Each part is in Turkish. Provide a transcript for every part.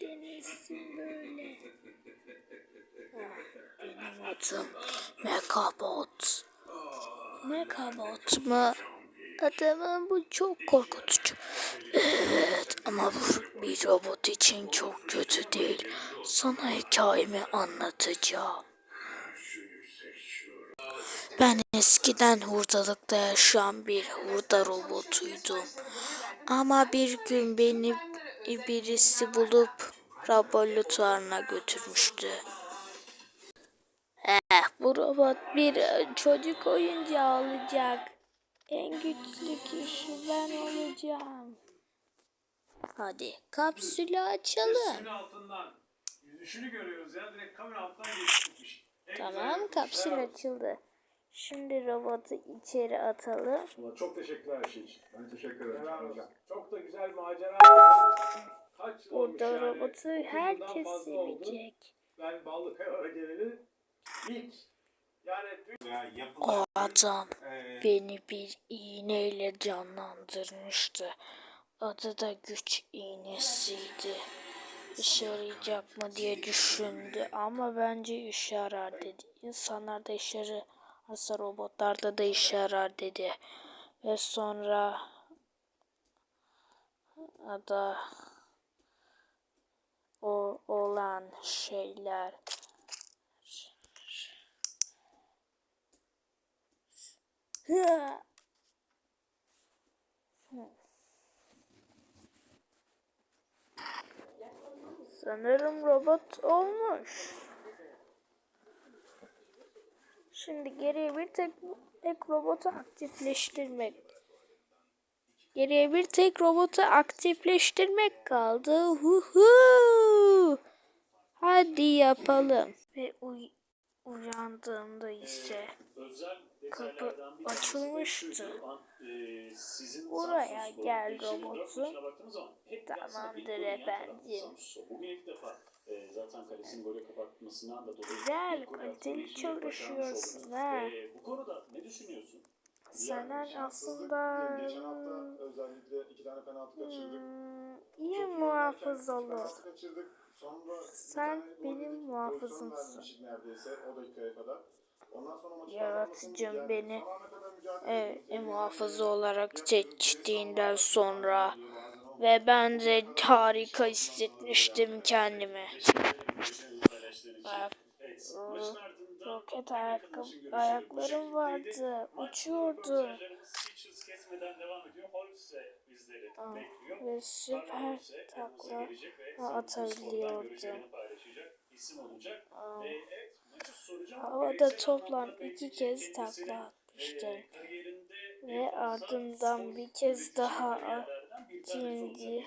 sen de nesin böyle? Benim adım Megabot. Megabot mu? Adamın bu çok korkutucu. Evet ama bu bir robot için çok kötü değil. Sana hikayemi anlatacağım. Ben eskiden hurdalıkta yaşayan bir hurda robotuydum. Ama bir gün beni birisi bulup laboratuvarına götürmüştü. Eh, bu robot bir çocuk oyuncağı olacak. En güçlü kişi ben olacağım. Hadi kapsülü açalım. Yüzüşünü görüyoruz ya. Direkt kamera altından geçmiş. Tamam kapsül açıldı. Şimdi robotu içeri atalım. Ama çok teşekkürler her şey için. Ben teşekkür ederim hocam. Çok da güzel macera. Kaç Burada yani? robotu 30 yıldan herkes sevecek. Ben ballı kayalara geleli ilk yani Ya O adam eee, beni bir iğneyle canlandırmıştı. Adı da güç iğnesiydi. İşe yarayacak mı diye düşündü ama bence işe yarar dedi. İnsanlar da işe yararsa robotlarda da işe yarar dedi. Ve sonra da o olan şeyler. Sanırım robot olmuş. Şimdi geriye bir tek, tek robotu aktifleştirmek. Geriye bir tek robotu aktifleştirmek kaldı. Hu hu. Hadi yapalım. Ve uy uyandığımda ise kapı açılmıştı. Buraya gel robotum. Tamamdır efendim. Bugün ilk defa zaten kalesini böyle kapatmasından da dolayı Güzel, kaliteli çalışıyorsun ha. Bu konuda ne düşünüyorsun? Şanssızlık aslında. Geçen hafta özellikle iki tane penaltı kaçırdık. hmm, iyi muhafız olur. Sen benim muhafızımsın. neredeyse o dakikaya kadar. Yaratıcım beni e, e, muhafız olarak seçtiğinden sonra ve ben de harika hissetmiştim kendimi. Iı, roket ayakkabı, ayaklarım vardı, uçuyordu Aa, ve süper takla atabiliyordu. Aa, Havada toplam iki kez takla atmıştır. Ve ardından bir kez daha ikinci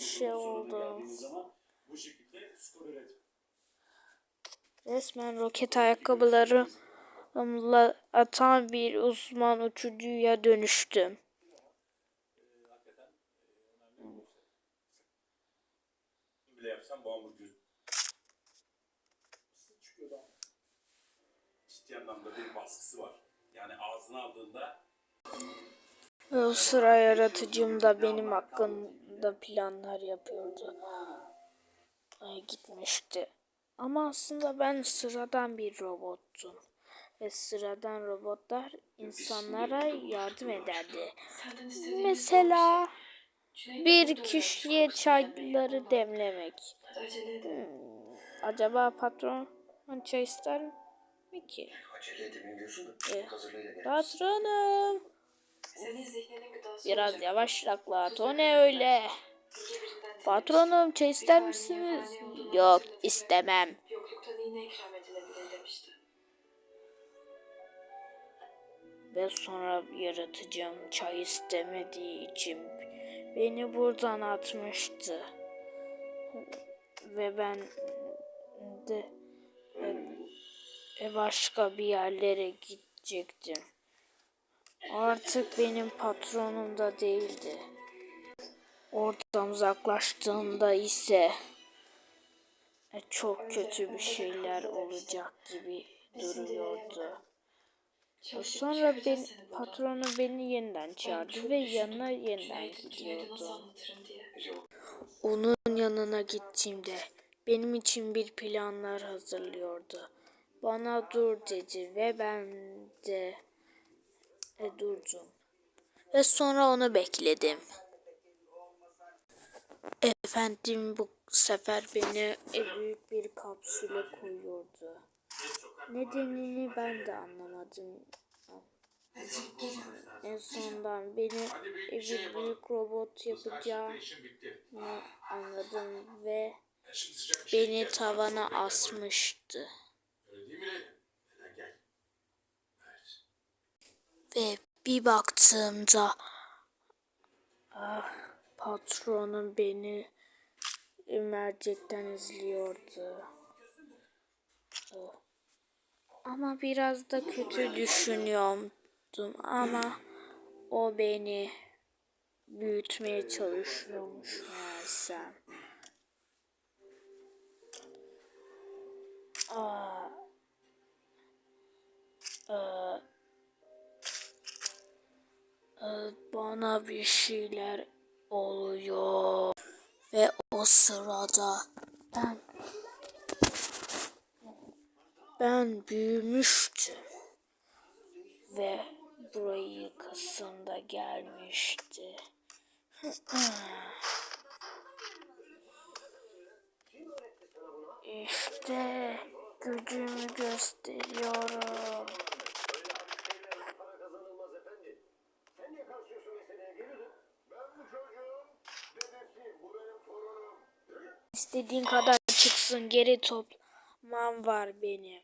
sonuna oldu. Resmen roket ayakkabılarımla atan bir uzman uçucuya dönüştüm. Anlamda bir baskısı var. Yani ağzına aldığında o sıra yaratıcım da benim hakkında planlar yapıyordu. Ay gitmişti. Ama aslında ben sıradan bir robottum. Ve sıradan robotlar insanlara yardım ederdi. Mesela bir kişiye çayları demlemek. Edelim. Acaba patron çay ister mi ki? Acele edebiliyorsun da Ee, hazırlayla gel. Patronum. Biraz yavaş yaklat. O ne öyle? Patronum çay ister misiniz? Yok istemem. Yokluktan iğne ikram edilebilir demişti. Ve sonra yaratıcım çay istemediği için beni buradan atmıştı. Ve ben de e, başka bir yerlere gidecektim. Artık benim patronum da değildi. Oradan uzaklaştığımda ise e, çok kötü bir şeyler olacak gibi duruyordu. Çok Sonra ben, patronu beni yeniden çağırdı ve yanına yeniden gidiyordu. onun yanına gittiğimde benim için bir planlar hazırlıyordu. Bana dur dedi ve ben de e, durdum. Ve sonra onu bekledim. Efendim bu sefer beni e, büyük bir kapsüle koyuyordu. Nedenini ben de anlamadım. En sondan beni e, bir büyük robot yapacağını anladım ve beni tavana asmıştı. Ve bir baktığımda ah, patronum beni mercekten izliyordu. Oh. Ama biraz da kötü düşünüyordum ama o beni büyütmeye çalışıyormuş meğersem. Aa, aa, aa, bana bir şeyler oluyor ve o sırada ben ben büyümüştüm ve burayı kasımda gelmişti. İşte gücümü gösteriyorum. İstediğin kadar çıksın geri toplamam var benim.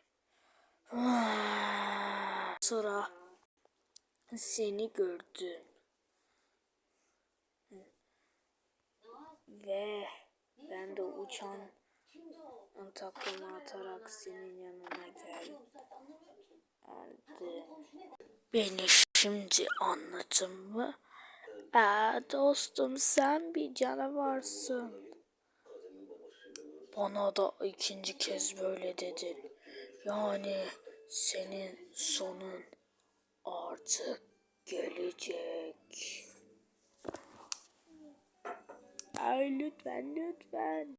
Sonra seni gördüm. Ve ben de uçan takımı atarak senin yanına geldim. Beni şimdi anladın mı? Aa, dostum sen bir canavarsın. Bana da ikinci kez böyle dedin. Yani senin sonun artık gelecek. Ay lütfen lütfen.